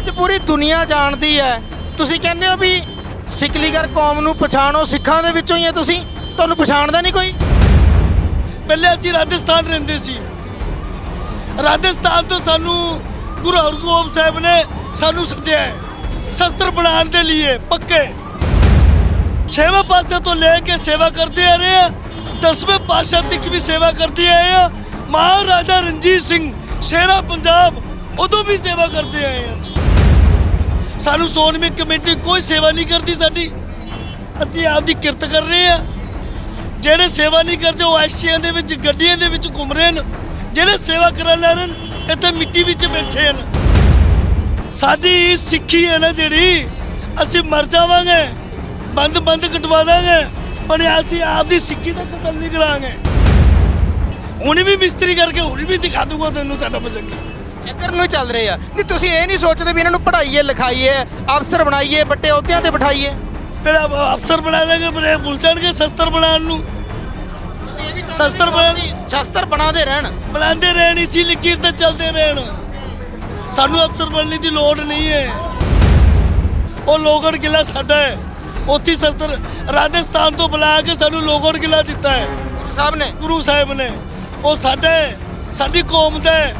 ਅੱਜ ਪੂਰੀ ਦੁਨੀਆ ਜਾਣਦੀ ਹੈ। ਤੁਸੀਂ ਕਹਿੰਦੇ ਹੋ ਵੀ ਸਿਕਲੀਗਰ ਕੌਮ ਨੂੰ ਪਛਾਣੋ, ਸਿੱਖਾਂ ਦੇ ਵਿੱਚੋਂ ਹੀ ਹੈ ਤੁਸੀਂ। ਤੁਹਾਨੂੰ ਪਛਾਣਦਾ ਨਹੀਂ ਕੋਈ? ਪਹਿਲੇ ਅਸੀਂ ਰਾਜਸਥਾਨ ਰਹਿੰਦੇ ਸੀ। ਰਾਜਸਥਾਨ ਤੋਂ ਸਾਨੂੰ ਗੁਰੂ ਹਰਗੋਬਿੰਦ ਸਾਹਿਬ ਨੇ ਸਾਨੂੰ ਸੱਦਿਆ ਹੈ। ਸ਼ਸਤਰ ਬਣਾਉਣ ਦੇ ਲਈ ਪੱਕੇ। ਛੇਵੇਂ ਪਾਸੇ ਤੋਂ ਲੈ ਕੇ ਸੇਵਾ ਕਰਦੇ ਆ ਰਹੇ ਆ। ਦਸਵੇਂ ਪਾਤਸ਼ਾਹ ਤੱਕ ਵੀ ਸੇਵਾ ਕਰਦੇ ਆਏ ਆ। ਮਹਾਰਾਜਾ ਰਣਜੀਤ ਸਿੰਘ, ਸ਼ੇਰਾ ਪੰਜਾਬ, ਉਦੋਂ ਵੀ ਸੇਵਾ ਕਰਦੇ ਆਏ ਆ ਅਸੀਂ। ਸਾਨੂੰ ਸੋਨਵੀਂ ਕਮੇਟੀ ਕੋਈ ਸੇਵਾ ਨਹੀਂ ਕਰਦੀ ਸਾਡੀ। ਅਸੀਂ ਆਪ ਦੀ ਕਿਰਤ ਕਰ ਰਹੇ ਆ ਜਿਹੜੇ ਸੇਵਾ ਨਹੀਂ ਕਰਦੇ, ਉਹ ਐਸ਼ੀਆਂ ਦੇ ਵਿੱਚ, ਗੱਡੀਆਂ ਦੇ ਵਿੱਚ ਘੁੰਮ ਰਹੇ ਨੇ ਜਿਹੜੇ ਸੇਵਾ ਕਰਨ ਲੈ ਰਹੇ ਇੱਥੇ ਮਿੱਟੀ ਵਿੱਚ ਬੈਠੇ ਹਨ। ਸਾਡੀ ਸਿੱਖੀ ਹੈ ਨਾ ਜਿਹੜੀ, ਅਸੀਂ ਮਰ ਜਾਵਾਂਗੇ, ਬੰਦ ਬੰਦ ਕਟਵਾ ਦਾਂਗੇ, ਪਰ ਅਸੀਂ ਆਪਦੀ ਸਿੱਖੀ ਦਾ ਕਤਲ ਨਹੀਂ ਕਰਾਂਗੇ। ਹੁਣ ਵੀ ਮਿਸਤਰੀ ਕਰਕੇ, ਹੁਣ ਵੀ ਦਿਖਾ ਦੂੰਗਾ ਤੈਨੂੰ ਸਾਡਾ ਬਜੰਗੀ ਇੱਧਰ ਨੂੰ ਹੀ ਚੱਲ ਰਹੇ ਆ। ਨਹੀਂ ਤੁਸੀਂ ਇਹ ਨਹੀਂ ਸੋਚਦੇ ਵੀ ਇਹਨਾਂ ਨੂੰ ਪੜ੍ਹਾਈਏ ਲਿਖਾਈਏ ਅਫਸਰ ਬਣਾਈਏ ਵੱਡੇ ਅਹੁਦਿਆਂ ਤੇ ਬਿਠਾਈਏ। ਅਬ ਅਫਸਰ ਬਣਾ ਦਾਂਗੇ ਭੁੱਲ ਜਾਣਗੇ ਸ਼ਸਤਰ ਬਣਾਉਣ ਨੂੰ। ਸ਼ਸਤਰ ਬਣਾ ਸ਼ਸਤਰ ਬਣਾਦੇ ਰਹਿਣ। ਬਣਾਉਂਦੇ ਰਹਿਣ ਇਸੀ ਲਕੀਰ ਤੇ ਚੱਲਦੇ ਰਹਿਣ। ਸਾਨੂੰ ਅਫਸਰ ਬਣਨ ਦੀ ਲੋੜ ਨਹੀਂ ਹੈ। ਉਹ ਲੋਗੜ ਕਿਲਾ ਸਾਡਾ ਹੈ। ਉੱਥੇ ਸ਼ਸਤਰ ਰਾਜਸਥਾਨ ਤੋਂ ਬੁਲਾ ਕੇ ਸਾਨੂੰ ਲੋਗੜ ਕਿਲਾ ਦਿੱਤਾ ਹੈ। ਗੁਰੂ ਸਾਹਿਬ ਨੇ। ਗੁਰੂ ਸਾਹਿਬ ਨੇ। ਉਹ ਸਾਡਾ ਹੈ ਸਾਡੀ ਕੌਮ ਦਾ ਹੈ।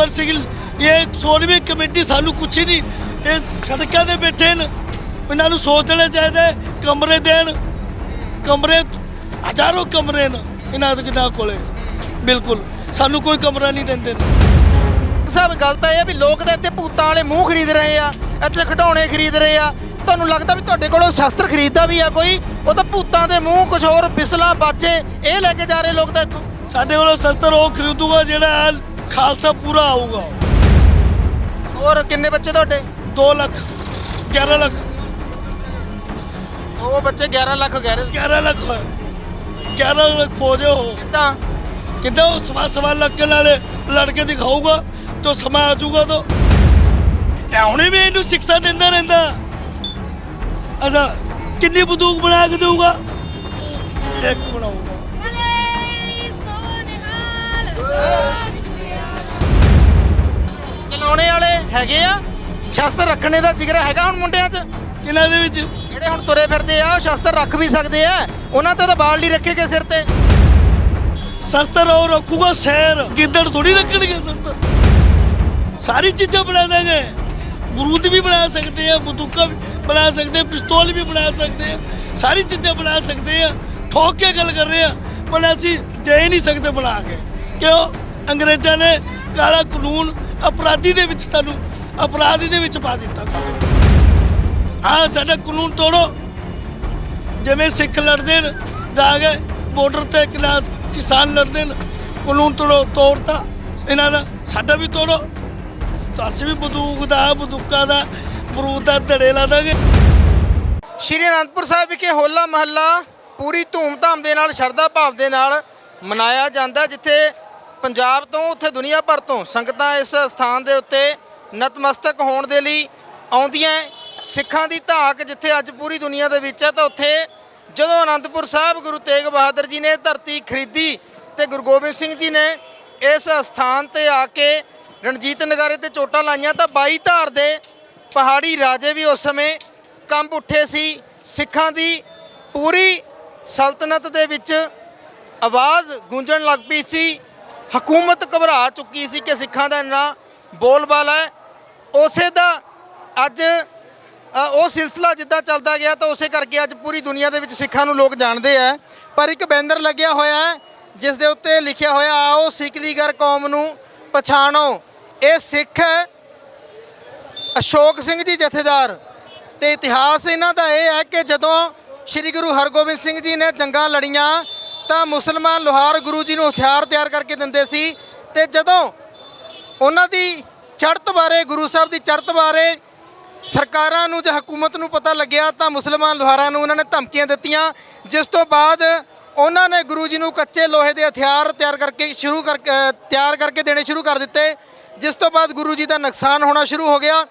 ਪਰ ਸਿਗਲ ਇਹ 16ਵੀਂ ਕਮੇਟੀ ਸਾਨੂੰ ਕੁਛ ਹੀ ਨਹੀਂ। ਇਹ ਸੜਕਾਂ ਤੇ ਬੈਠੇ ਨੇ ਇਹਨਾਂ ਨੂੰ ਸੋਚਣਾ ਚਾਹੀਦਾ ਹੈ, ਕਮਰੇ ਦੇਣ। ਕਮਰੇ ਹਜ਼ਾਰੋਂ ਕਮਰੇ ਨੇ ਇਹਨਾਂ ਦੇ ਕਿਨਾਂ ਕੋਲੇ। ਬਿਲਕੁਲ। ਸਾਨੂੰ ਕੋਈ ਕਮਰਾ ਨਹੀਂ ਦਿੰਦੇ। ਨੇ ਸਾਹਿਬ ਗੱਲ ਤਾਂ ਇਹ ਹੈ ਵੀ ਲੋਕ ਤਾਂ ਇੱਥੇ ਭੂਤਾਂ ਵਾਲੇ ਮੂੰਹ ਖਰੀਦ ਰਹੇ ਆ ਇੱਥੇ ਖਿਡੌਣੇ ਖਰੀਦ ਰਹੇ ਆ। ਤੁਹਾਨੂੰ ਲੱਗਦਾ ਵੀ ਤੁਹਾਡੇ ਕੋਲੋਂ ਸ਼ਸਤਰ ਖਰੀਦਦਾ ਵੀ ਆ ਕੋਈ? ਉਹ ਤਾਂ ਭੂਤਾਂ ਦੇ ਮੂੰਹ ਕੁਝ ਹੋਰ ਬਿਸਲਾ ਬਾਜੇ ਇਹ ਲੈ ਕੇ ਜਾ ਰਹੇ ਲੋਕ ਤਾਂ ਇੱਥੋਂ। ਸਾਡੇ ਕੋਲੋਂ ਸ਼ਸਤਰ ਉਹ ਖਰੀਦੂਗਾ ਜਿਹੜਾ ਖਾਲਸਾ ਪੂਰਾ ਆਊਗਾ। ਹੋਰ ਕਿੰਨੇ ਬੱਚੇ ਤੁਹਾਡੇ? 2 ਲੱਖ 11 ਲੱਖ। ਉਹ ਬੱਚੇ 11 ਲੱਖ ਕਹਿ ਰਹੇ 11 ਲੱਖ ਹੋਏ 11 ਲੱਖ ਫੌਜ ਹੋ ਕਿੱਦਾਂ? ਕਿੱਦਾਂ ਉਹ ਸਵਾ ਸਵਾ ਲੱਖ ਨਾਲੇ ਲੜਕੇ ਦਿਖਾਊਗਾ ਜੋ ਸਮਾਂ ਆ ਜਾਊਗਾ ਤਾਂ ਹੁਣੇ ਵੀ ਇਹਨੂੰ ਸਿੱਖਿਆ ਦਿੰਦਾ ਰਹਿੰਦਾ। ਅਸਾ ਕਿੰਨੀ ਬੰਦੂਕ ਬਣਾ ਕੇ ਦੇਊਗਾ? ਇੱਕ। ਬਣਾਊਗਾ। ਬੋਲੇ ਸੋਨਿਹਾਲ ਸੋਨਿਹਾਲ। ਚਲਾਉਣੇ ਵਾਲੇ ਹੈਗੇ ਆ। ਸ਼ਸਤਰ ਰੱਖਣੇ ਦਾ ਜਿਗਰਾ ਹੈਗਾ ਹੁਣ ਮੁੰਡਿਆਂ 'ਚ? ਕਿਨਾਂ ਦੇ ਵਿੱਚ? ਜਿਹੜੇ ਹੁਣ ਤੁਰੇ ਫਿਰਦੇ ਆ ਉਹ ਸ਼ਸਤਰ ਰੱਖ ਵੀ ਸਕਦੇ ਆ। ਉਹਨਾਂ ਤੇ ਤਾਂ ਬਾਲ ਨਹੀਂ ਰੱਖੇਗੇ ਸਿਰ ਤੇ। ਸ਼ਸਤਰ ਉਹ ਰੱਖੂਗਾ ਸ਼ੇਰ ਗਿੱਦੜ ਥੋੜੀ ਰੱਖਣਗੇ ਸ਼ਸਤਰ। ਸਾਰੀ ਚੀਜ਼ਾਂ ਬਣਾ ਦਾਂਗੇ। ਬਰੂਦ ਵੀ ਬਣਾ ਸਕਦੇ ਆ ਬੰਦੂਕਾਂ ਵੀ ਬਣਾ ਸਕਦੇ ਪਿਸਤੌਲ ਵੀ ਬਣਾ ਸਕਦੇ ਆ। ਸਾਰੀ ਚੀਜ਼ਾਂ ਬਣਾ ਸਕਦੇ ਆ। ਠੋਕ ਕੇ ਗੱਲ ਕਰ ਰਹੇ ਆ ਪਰ ਅਸੀਂ ਦੇ ਨਹੀਂ ਸਕਦੇ ਬਣਾ ਕੇ। ਕਿਉਂ? ਅੰਗਰੇਜ਼ਾਂ ਨੇ ਕਾਲਾ ਕਾਨੂੰਨ ਅਪਰਾਧੀ ਦੇ ਵਿੱਚ ਸਾਨੂੰ, ਅਪਰਾਧੀ ਦੇ ਵਿੱਚ ਪਾ ਦਿੱਤਾ ਸਾਨੂੰ ਹਾਂ, ਸਾਡਾ ਕਾਨੂੰਨ ਤੋੜੋ। ਜਿਵੇਂ ਸਿੱਖ ਲੜਦੇ ਨੇ ਜਾ ਬਾਰਡਰ ਤੇ ਕਲਾਸ ਕਿਸਾਨ ਲੜਦੇ ਨੇ, ਕਾਨੂੰਨ ਤੋੜੋ, ਤੋੜਤਾ। ਇਹਨਾਂ ਦਾ, ਸਾਡਾ ਵੀ ਤੋੜੋ। ਤਾਂ ਅਸੀਂ ਵੀ ਬੰਦੂਕ ਦਾ, ਬੰਦੂਕਾਂ ਦਾ ਬਰੂਦ ਦਾ, ਧੜੇ ਲਾ ਦਾਂਗੇ। ਸ਼੍ਰੀ ਅਨੰਦਪੁਰ ਸਾਹਿਬ ਵਿਖੇ ਹੋਲਾ ਮਹੱਲਾ ਪੂਰੀ ਧੂਮ-ਧਾਮ ਦੇ ਨਾਲ, ਸ਼ਰਧਾ ਭਾਵ ਦੇ ਨਾਲ ਮਨਾਇਆ ਜਾਂਦਾ, ਜਿੱਥੇ ਪੰਜਾਬ ਤੋਂ, ਉੱਥੇ ਦੁਨੀਆ ਭਰ ਤੋਂ ਸੰਗਤਾਂ ਇਸ ਸਥਾਨ ਦੇ ਉੱਤੇ ਨਤਮਸਤਕ ਹੋਣ ਦੇ ਲਈ ਆਉਂਦੀਆਂ ਸਿੱਖਾਂ ਦੀ ਧਾਕ ਜਿੱਥੇ ਅੱਜ ਪੂਰੀ ਦੁਨੀਆ ਦੇ ਵਿੱਚ ਹੈ ਤਾਂ ਉੱਥੇ ਜਦੋਂ ਅਨੰਦਪੁਰ ਸਾਹਿਬ ਗੁਰੂ ਤੇਗ ਬਹਾਦਰ ਜੀ ਨੇ ਧਰਤੀ ਖਰੀਦੀ ਤੇ ਗੁਰੂ ਗੋਬਿੰਦ ਸਿੰਘ ਜੀ ਨੇ ਇਸ ਸਥਾਨ ਤੇ ਆ ਕੇ ਰਣਜੀਤ ਨਗਾਰੇ ਤੇ ਚੋਟਾਂ ਲਾਈਆਂ ਤਾਂ ਬਾਈ ਧਾਰ ਦੇ ਪਹਾੜੀ ਰਾਜੇ ਵੀ ਉਸ ਸਮੇਂ ਕੰਬ ਉੱਠੇ ਸੀ। ਸਿੱਖਾਂ ਦੀ ਪੂਰੀ ਸਲਤਨਤ ਦੇ ਵਿੱਚ ਆਵਾਜ਼ ਗੂੰਜਣ ਲੱਗ ਪਈ ਸੀ। ਹਕੂਮਤ ਘਬਰਾ ਚੁੱਕੀ ਸੀ ਕਿ ਸਿੱਖਾਂ ਦਾ ਇੰਨਾ ਬੋਲਬਾਲਾ ਹੈ। ਉਸੇ ਦਾ ਅੱਜ ਉਹ ਸਿਲਸਿਲਾ ਜਿੱਦਾਂ ਚੱਲਦਾ ਗਿਆ ਤਾਂ ਉਸੇ ਕਰਕੇ ਅੱਜ ਪੂਰੀ ਦੁਨੀਆ ਦੇ ਵਿੱਚ ਸਿੱਖਾਂ ਨੂੰ ਲੋਕ ਜਾਣਦੇ ਆ। ਪਰ ਇੱਕ ਬੈਨਰ ਲੱਗਿਆ ਹੋਇਆ ਹੈ, ਜਿਸ ਦੇ ਉੱਤੇ ਲਿਖਿਆ ਹੋਇਆ, ਆਓ ਸਿਕਲੀਗਰ ਕੌਮ ਨੂੰ ਪਛਾਣੋ। ਇਹ ਸਿੱਖ ਹੈ, ਅਸ਼ੋਕ ਸਿੰਘ ਜੀ ਜਥੇਦਾਰ। ਤੇ ਇਤਿਹਾਸ ਇਹਨਾਂ ਦਾ ਇਹ ਹੈ ਕਿ ਜਦੋਂ ਸ੍ਰੀ ਗੁਰੂ ਹਰਗੋਬਿੰਦ ਸਿੰਘ ਜੀ ਨੇ ਜੰਗਾਂ ਲੜੀਆਂ ਤਾਂ ਮੁਸਲਮਾਨ ਲੋਹਾਰ ਗੁਰੂ ਜੀ ਨੂੰ ਹਥਿਆਰ ਤਿਆਰ ਕਰਕੇ ਦਿੰਦੇ ਸੀ ਤੇ ਜਦੋਂ ਉਹਨਾਂ ਦੀ ਚੜ੍ਹਤ ਬਾਰੇ, ਗੁਰੂ ਸਾਹਿਬ ਦੀ ਚੜ੍ਹਤ ਬਾਰੇ ਸਰਕਾਰਾਂ ਨੂੰ ਜਾਂ ਹਕੂਮਤ ਨੂੰ ਪਤਾ ਲੱਗਿਆ ਤਾਂ ਮੁਸਲਮਾਨ ਲੋਹਾਰਾਂ ਨੂੰ ਉਹਨਾਂ ਨੇ ਧਮਕੀਆਂ ਦਿੱਤੀਆਂ, ਜਿਸ ਤੋਂ ਬਾਅਦ ਉਹਨਾਂ ਨੇ ਗੁਰੂ ਜੀ ਨੂੰ ਕੱਚੇ ਲੋਹੇ ਦੇ ਹਥਿਆਰ ਤਿਆਰ ਕਰਕੇ ਸ਼ੁਰੂ ਕਰਕੇ ਤਿਆਰ ਕਰਕੇ ਦੇਣੇ ਸ਼ੁਰੂ ਕਰ ਦਿੱਤੇ, ਜਿਸ ਤੋਂ ਬਾਅਦ ਗੁਰੂ ਜੀ ਦਾ ਨੁਕਸਾਨ ਹੋਣਾ ਸ਼ੁਰੂ ਹੋ ਗਿਆ।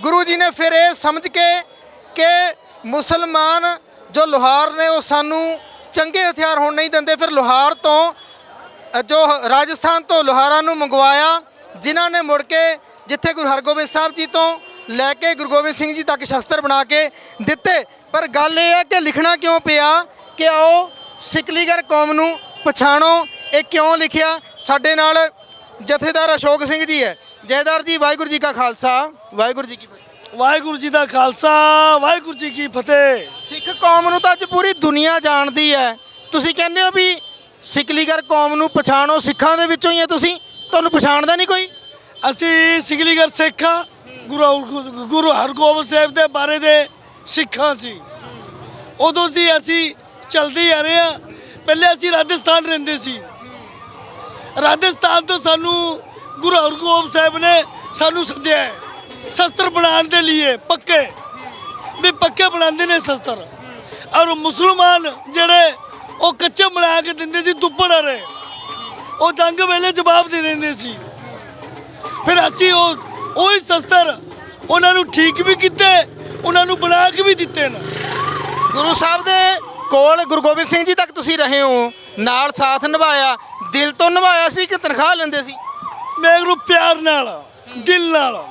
ਗੁਰੂ ਜੀ ਨੇ ਫਿਰ ਇਹ ਸਮਝ ਕੇ ਕਿ ਮੁਸਲਮਾਨ ਜੋ ਲੋਹਾਰ ਨੇ ਉਹ ਸਾਨੂੰ ਚੰਗੇ ਹਥਿਆਰ ਹੁਣ ਨਹੀਂ ਦਿੰਦੇ, ਫਿਰ ਲੋਹਾਰ ਤੋਂ ਜੋ ਰਾਜਸਥਾਨ ਤੋਂ ਲੋਹਾਰਾਂ ਨੂੰ ਮੰਗਵਾਇਆ, ਜਿਨ੍ਹਾਂ ਨੇ ਮੁੜ ਕੇ ਜਿੱਥੇ ਗੁਰੂ ਹਰਗੋਬਿੰਦ ਸਾਹਿਬ ਜੀ ਤੋਂ ਲੈ ਕੇ ਗੁਰੂ ਗੋਬਿੰਦ ਸਿੰਘ ਜੀ ਤੱਕ ਸ਼ਸਤਰ ਬਣਾ ਕੇ ਦਿੱਤੇ। ਪਰ ਗੱਲ ਇਹ ਹੈ ਕਿ ਲਿਖਣਾ ਕਿਉਂ ਪਿਆ ਕਿ ਆਓ ਸਿਕਲੀਗਰ ਕੌਮ ਨੂੰ ਪਛਾਣੋ, ਇਹ ਕਿਉਂ ਲਿਖਿਆ? ਸਾਡੇ ਨਾਲ ਜਥੇਦਾਰ ਅਸ਼ੋਕ ਸਿੰਘ ਜੀ ਹੈ। ਜੈਦਾਰ ਜੀ, ਵਾਹਿਗੁਰੂ ਜੀ ਕਾ ਖਾਲਸਾ, ਵਾਹਿਗੁਰੂ ਜੀ ਕੀ ਵਾਹਿਗੁਰੂ ਜੀ ਦਾ ਖਾਲਸਾ ਵਾਹਿਗੁਰੂ ਜੀ ਕੀ ਫਤਿਹ। ਸਿੱਖ ਕੌਮ ਨੂੰ ਤਾਂ ਅੱਜ ਪੂਰੀ ਦੁਨੀਆ ਜਾਣਦੀ ਹੈ। ਤੁਸੀਂ ਕਹਿੰਦੇ ਹੋ ਵੀ ਸਿਕਲੀਗਰ ਕੌਮ ਨੂੰ ਪਛਾਣੋ ਸਿੱਖਾਂ ਦੇ ਵਿੱਚੋਂ ਹੀ ਹੈ ਤੁਸੀਂ। ਤੁਹਾਨੂੰ ਪਛਾਣਦਾ ਨਹੀਂ ਕੋਈ? ਅਸੀਂ ਸਿਗਲੀਗਰ ਸਿੱਖ ਹਾਂ। ਗੁਰੂ ਗੁਰੂ ਹਰਗੋਬਿੰਦ ਸਾਹਿਬ ਦੇ ਬਾਰੇ ਦੇ ਸਿੱਖਾਂ ਸੀ ਉਦੋਂ ਸੀ ਅਸੀਂ ਚਲਦੇ ਆ ਰਹੇ ਹਾਂ। ਪਹਿਲੇ ਅਸੀਂ ਰਾਜਸਥਾਨ ਰਹਿੰਦੇ ਸੀ। ਰਾਜਸਥਾਨ ਤੋਂ ਸਾਨੂੰ ਗੁਰੂ ਹਰਗੋਬਿੰਦ ਸਾਹਿਬ ਨੇ ਸਾਨੂੰ ਸੱਦਿਆ ਹੈ। ਸ਼ਸਤਰ ਬਣਾਉਣ ਦੇ ਲਈ ਪੱਕੇ। ਵੀ ਪੱਕੇ ਬਣਾਉਂਦੇ ਨੇ ਸ਼ਸਤਰ। ਔਰ ਮੁਸਲਮਾਨ ਜਿਹੜੇ ਉਹ ਕੱਚੇ ਬਣਾ ਕੇ ਦਿੰਦੇ ਸੀ ਦੁੱਪੜ ਵਾਲੇ। ਉਹ ਜੰਗ ਵੇਲੇ ਜਵਾਬ ਦੇ ਦਿੰਦੇ ਸੀ। ਫਿਰ ਅਸੀਂ ਉਹ ਉਹੀ ਸ਼ਸਤਰ ਉਹਨਾਂ ਨੂੰ ਠੀਕ ਵੀ ਕੀਤੇ ਉਹਨਾਂ ਨੂੰ ਬਣਾ ਕੇ ਵੀ ਦਿੱਤੇ ਨੇ। ਗੁਰੂ ਸਾਹਿਬ ਦੇ ਕੋਲ ਗੁਰੂ ਗੋਬਿੰਦ ਸਿੰਘ ਜੀ ਤੱਕ ਤੁਸੀਂ ਰਹੇ ਹੋ। ਨਾਲ ਸਾਥ ਨਿਭਾਇਆ ਦਿਲ ਤੋਂ ਨਿਭਾਇਆ ਸੀ ਕਿ ਤਨਖਾਹ ਲੈਂਦੇ ਸੀ? ਮੈਂ ਨੂੰ ਪਿਆਰ ਨਾਲ ਦਿਲ ਨਾਲ।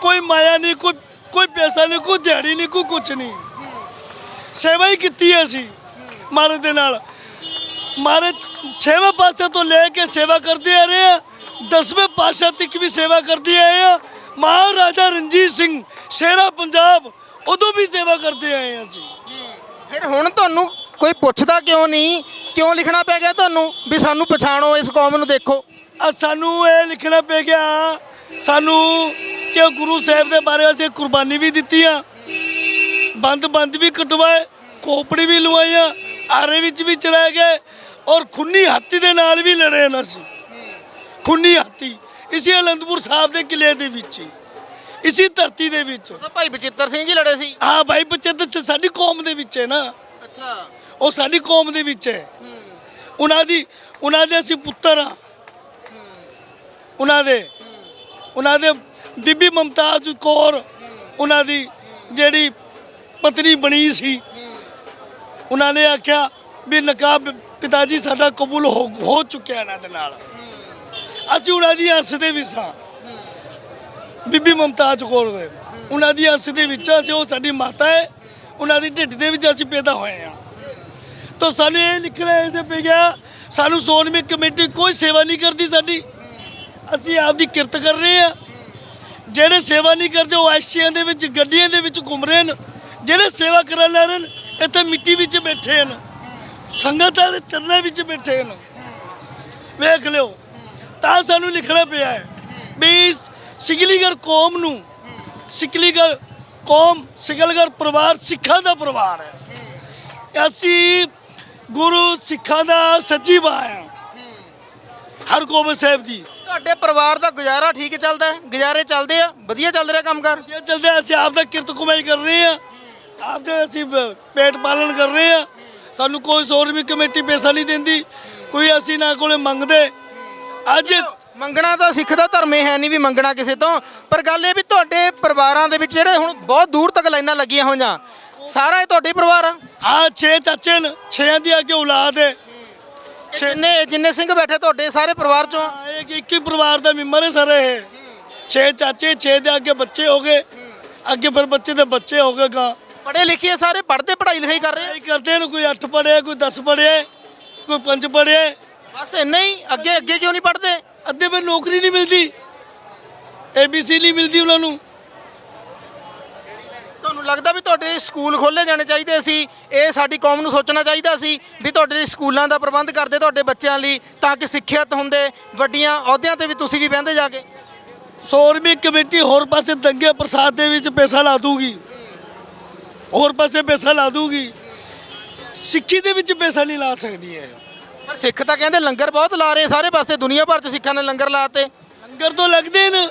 ਕੋਈ ਮਾਇਆ ਨਹੀਂ ਕੋਈ ਕੋਈ ਪੈਸਾ ਨਹੀਂ ਕੋਈ ਦਿਹਾੜੀ ਨਹੀਂ ਕੋਈ ਕੁਛ ਨਹੀਂ। ਸੇਵਾ ਹੀ ਕੀਤੀ ਹੈ ਅਸੀਂ ਮਹਾਰਾਜ ਦੇ ਨਾਲ। ਮਹਾਰਾਜ ਛੇਵੇਂ ਪਾਸੇ ਤੋਂ ਲੈ ਕੇ ਸੇਵਾ ਕਰਦੇ ਆ ਰਹੇ ਆ ਦਸਵੇਂ ਪਾਤਸ਼ਾਹ ਤੱਕ ਵੀ ਸੇਵਾ ਕਰਦੇ ਆਏ ਆ। ਮਹਾਰਾਜਾ ਰਣਜੀਤ ਸਿੰਘ ਸ਼ੇਰਾ ਪੰਜਾਬ ਉਦੋਂ ਵੀ ਸੇਵਾ ਕਰਦੇ ਆਏ ਆ ਅਸੀਂ। ਫਿਰ ਹੁਣ ਤੁਹਾਨੂੰ ਕੋਈ ਪੁੱਛਦਾ ਕਿਉਂ ਨਹੀਂ? ਕਿਉਂ ਲਿਖਣਾ ਪੈ ਗਿਆ ਤੁਹਾਨੂੰ ਵੀ ਸਾਨੂੰ ਪਛਾਣੋ ਇਸ ਕੌਮ ਨੂੰ ਦੇਖੋ? ਆ ਸਾਨੂੰ ਇਹ ਲਿਖਣਾ ਪੈ ਗਿਆ ਸਾਨੂੰ ਕਿ ਗੁਰੂ ਸਾਹਿਬ ਦੇ ਬਾਰੇ ਅਸੀਂ ਕੁਰਬਾਨੀ ਵੀ ਦਿੱਤੀ ਆ। ਬੰਦ ਬੰਦ ਵੀ ਕਟਵਾਏ ਖੋਪੜੀ ਵੀ ਲਵਾਈਆਂ ਆਰੇ ਵਿੱਚ ਵੀ ਚਲੇ ਗਏ ਔਰ ਖੁੰਨੀ ਹਾਥੀ ਦੇ ਨਾਲ ਵੀ ਲੜੇ ਨਾ ਸੀ ਖੁੰਨੀ ਹਾਥੀ ਇਸੇ ਅਨੰਦਪੁਰ ਸਾਹਿਬ ਦੇ ਕਿਲੇ ਦੇ ਵਿੱਚ ਹੀ, ਇਸੇ ਧਰਤੀ ਦੇ ਵਿੱਚ। ਤਾਂ ਭਾਈ ਬਚਿੱਤਰ ਸਿੰਘ ਜੀ ਲੜੇ ਸੀ? ਹਾਂ ਭਾਈ ਬੱਚੇ ਤਾਂ ਸਾਡੀ ਕੌਮ ਦੇ ਵਿੱਚ ਹੈ ਨਾ। ਅੱਛਾ। ਉਹ ਸਾਡੀ ਕੌਮ ਦੇ ਵਿੱਚ ਹੈ। ਉਹਨਾਂ ਦੀ ਉਹਨਾਂ ਦੇ ਅਸੀਂ ਪੁੱਤਰ ਆ ਉਹਨਾਂ ਦੇ ਉਹਨਾਂ ਦੇ ਬੀਬੀ ਮਮਤਾਜ ਕੌਰ ਉਹਨਾਂ ਦੀ ਜਿਹੜੀ ਪਤਨੀ ਬਣੀ ਸੀ, ਉਹਨਾਂ ਨੇ ਆਖਿਆ ਵੀ ਨਕਾਬ ਪਿਤਾ ਜੀ ਸਾਡਾ ਕਬੂਲ ਹੋ ਹੋ ਚੁੱਕਿਆ ਇਹਨਾਂ ਦੇ ਨਾਲ। ਅਸੀਂ ਉਹਨਾਂ ਦੀ ਅਰਸ ਦੇ ਵਿੱਚ ਸਾਂ ਬੀਬੀ ਮਮਤਾਜ ਕੌਰ ਦੇ, ਉਹਨਾਂ ਦੀ ਅਰਸ ਦੇ ਵਿੱਚ ਅਸੀਂ ਉਹ ਸਾਡੀ ਮਾਤਾ ਹੈ, ਉਹਨਾਂ ਦੀ ਢਿੱਡ ਦੇ ਵਿੱਚ ਅਸੀਂ ਪੈਦਾ ਹੋਏ ਹਾਂ। ਤਾਂ ਸਾਨੂੰ ਇਹ ਲਿਖਣਾ ਐਸੇ ਪੈ ਗਿਆ ਸਾਨੂੰ ਸੋਨਮੀ ਕਮੇਟੀ ਕੋਈ ਸੇਵਾ ਨਹੀਂ ਕਰਦੀ ਸਾਡੀ। ਅਸੀਂ ਆਪਦੀ ਕਿਰਤ ਕਰ ਰਹੇ ਆ ਜਿਹੜੇ ਸੇਵਾ ਨਹੀਂ ਕਰਦੇ, ਉਹ ਐਸ਼ੀਆਂ ਦੇ ਵਿੱਚ, ਗੱਡੀਆਂ ਦੇ ਵਿੱਚ ਘੁੰਮ ਰਹੇ ਨੇ ਜਿਹੜੇ ਸੇਵਾ ਕਰਨ ਵਾਲੇ ਨੇ ਇੱਥੇ ਮਿੱਟੀ ਵਿੱਚ ਬੈਠੇ ਹਨ। ਸੰਗਤਾਂ ਦੇ ਚਰਨਾਂ ਵਿੱਚ ਬੈਠੇ ਹਨ। ਵੇਖ ਲਿਓ, ਤਾਂ ਸਾਨੂੰ ਲਿਖਣਾ ਪਿਆ ਹੈ ਵੀ ਇਸ ਸਿਗਲੀਗਰ ਕੌਮ ਨੂੰ ਸਿਗਲੀਗਰ ਕੌਮ ਸਿਗਲਗਰ ਪਰਿਵਾਰ ਸਿੱਖਾਂ ਦਾ ਪਰਿਵਾਰ ਹੈ। ਅਸੀਂ ਗੁਰੂ ਸਿੱਖਾਂ ਦਾ ਸੱਚੀ ਬਾਹ ਹੈ ਹਰਗੋਬਿੰਦ ਸਾਹਿਬ ਜੀ ਤੁਹਾਡੇ ਪਰਿਵਾਰ ਦਾ ਗੁਜ਼ਾਰਾ ਠੀਕ ਚੱਲਦਾ ਹੈ? ਗੁਜ਼ਾਰੇ ਚੱਲਦੇ ਆ? ਵਧੀਆ ਚੱਲ ਰਿਹਾ ਕੰਮਕਾਰ ਇਹ ਚਲਦੇ ਹਾਂ, ਅਸੀਂ ਆਪ ਦਾ ਕਿਰਤ ਕਮਾਈ ਕਰ ਰਹੇ ਆ। ਆਪ ਦੇ ਅਸੀਂ ਪੇਟ ਪਾਲਣ ਕਰ ਰਹੇ ਆ। ਸਾਨੂੰ ਕੋਈ ਸੌ ਰੁਪਏ ਕਮੇਟੀ ਪੈਸਾ ਨਹੀਂ ਦਿੰਦੀ। ਕੋਈ ਅਸੀਂ ਨਾ ਕੋਲੇ ਮੰਗਦੇ। ਅੱਜ ਮੰਗਣਾ ਤਾਂ ਸਿੱਖ ਦਾ ਧਰਮ ਹੀ ਹੈ ਨਹੀਂ ਵੀ ਮੰਗਣਾ ਕਿਸੇ ਤੋਂ। ਪਰ ਗੱਲ ਇਹ ਵੀ ਤੁਹਾਡੇ ਪਰਿਵਾਰਾਂ ਦੇ ਵਿੱਚ ਜਿਹੜੇ ਹੁਣ ਬਹੁਤ ਦੂਰ ਤੱਕ ਲਾਈਨਾਂ ਲੱਗੀਆਂ ਹੋਈਆਂ। ਸਾਰਾ ਇਹ ਤੁਹਾਡੇ ਪਰਿਵਾਰ ਆ। ਆ ਛੇ ਚਾਚੇ ਨੇ ਛੇਆਂ ਦੀ ਅੱਗੇ ਔਲਾਦ ਹੈ ਇਹ ਜਿੰਨੇ ਜਿੰਨੇ ਸਿੰਘ ਬੈਠੇ ਤੁਹਾਡੇ ਸਾਰੇ ਪਰਿਵਾਰ ਚੋਂ? ਆ। ਹਾਂ, ਇੱਕ ਇੱਕ ਹੀ ਪਰਿਵਾਰ ਦਾ ਮੈਂਬਰ ਹੈ ਸਾਰੇ ਇਹ। ਛੇ ਚਾਚੇ ਛੇ ਦੇ ਅੱਗੇ ਬੱਚੇ ਹੋ ਗਏ। ਅੱਗੇ ਫਿਰ ਬੱਚੇ ਦੇ ਬੱਚੇ ਹੋ ਗਏ ਗਾ। ਪੜ੍ਹੇ ਲਿਖੇ ਸਾਰੇ? ਪੜ੍ਹਦੇ ਪੜ੍ਹਾਈ ਲਿਖਾਈ ਕਰ ਰਹੇ ਆ। ਇਹ ਕਰਦੇ ਨੇ ਕੋਈ 8 ਪੜਿਆ ਕੋਈ 10 ਪੜਿਆ ਕੋਈ 5 ਪੜਿਆ ਬਸ ਇੰਨਾ ਹੀ? ਅੱਗੇ ਅੱਗੇ ਕਿਉਂ ਨਹੀਂ ਪੜ੍ਹਦੇ? ਅੱਧੇ ਫਿਰ ਨੌਕਰੀ ਨਹੀਂ ਮਿਲਦੀ। ਏਬੀਸੀ ਨਹੀਂ ਮਿਲਦੀ ਉਹਨਾਂ ਨੂੰ। ਤੁਹਾਨੂੰ ਲੱਗਦਾ ਵੀ ਤੁਹਾਡੇ ਸਕੂਲ ਖੋਲੇ ਜਾਣੇ ਚਾਹੀਦੇ ਸੀ। ਇਹ ਸਾਡੀ ਕੌਮ ਨੂੰ ਸੋਚਣਾ ਚਾਹੀਦਾ ਸੀ ਵੀ ਤੁਹਾਡੇ ਸਕੂਲਾਂ ਦਾ ਪ੍ਰਬੰਧ ਕਰਦੇ ਤੁਹਾਡੇ ਬੱਚਿਆਂ ਲਈ ਤਾਂ ਕਿ ਸਿੱਖਿਅਤ ਹੁੰਦੇ ਵੱਡੀਆਂ ਅਹੁਦਿਆਂ ਤੇ ਵੀ ਤੁਸੀਂ ਵੀ ਬਹਿੰਦੇ ਜਾ ਕੇ। 100 ਰੁਪਏ ਕਮੇਟੀ ਹੋਰ ਪਾਸੇ ਦੰਗੇ ਪ੍ਰਸਾਦ ਦੇ ਵਿੱਚ ਪੈਸਾ ਲਾ ਦੂਗੀ। ਹੋਰ ਪਾਸੇ ਪੈਸਾ ਲਾ ਦੂਗੀ। ਸਿੱਖੀ ਦੇ ਵਿੱਚ ਪੈਸਾ ਨਹੀਂ ਲਾ ਸਕਦੀ ਹੈ ਪਰ ਸਿੱਖ ਤਾਂ ਕਹਿੰਦੇ ਲੰਗਰ ਬਹੁਤ ਲਾ ਰਹੇ ਸਾਰੇ ਪਾਸੇ ਦੁਨੀਆ ਭਰ ਚ ਸਿੱਖਾਂ ਨੇ ਲੰਗਰ ਲਾਤੇ ਲੰਗਰ ਤੋਂ ਲੱਗਦੇ ਨੇ।